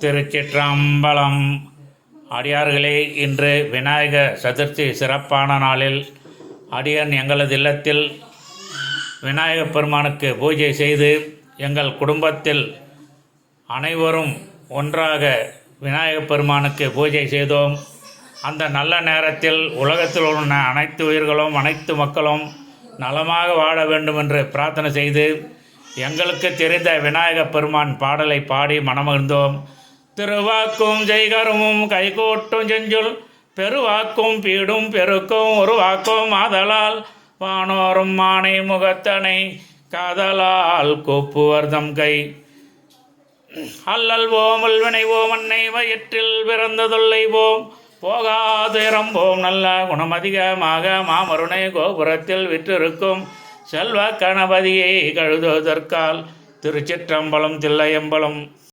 திருச்சிற்றம்பலம். அடியார்களே இன்று விநாயகர் சதுர்த்தி சிறப்பான நாளில் அடியன் எங்களது இல்லத்தில் விநாயகப் பெருமானுக்கு பூஜை செய்து எங்கள் குடும்பத்தில் அனைவரும் ஒன்றாக விநாயகப் பெருமானுக்கு பூஜை செய்தோம். அந்த நல்ல நேரத்தில் உலகத்தில் உள்ள அனைத்து உயிர்களும் அனைத்து மக்களும் நலமாக வாழ வேண்டும் என்று பிரார்த்தனை செய்து எங்களுக்கு தெரிந்த விநாயகப் பெருமான் பாடலை பாடி மனமகிழ்ந்தோம். திருவாக்கும் ஜெய்கரமும் கைகோட்டும் செஞ்சுள் பெருவாக்கும் பீடும் பெருக்கும் உருவாக்கும் ஆதலால் வானோரும் மானை முகத்தனை காதலால் கூப்புவர்தம் கை. அல்லல் ஓமல் அல்வினை அன்னை வயிற்றில் பிறந்ததுள்ளை போம். போகாதிரம்போம் நல்ல குணமதிகமாக மாமருணை கோபுரத்தில் விற்றிருக்கும். செல்வ கணபதியை கழுதோதற்கால் திருச்சிற்றம்பலம் தில்லையம்பலம்.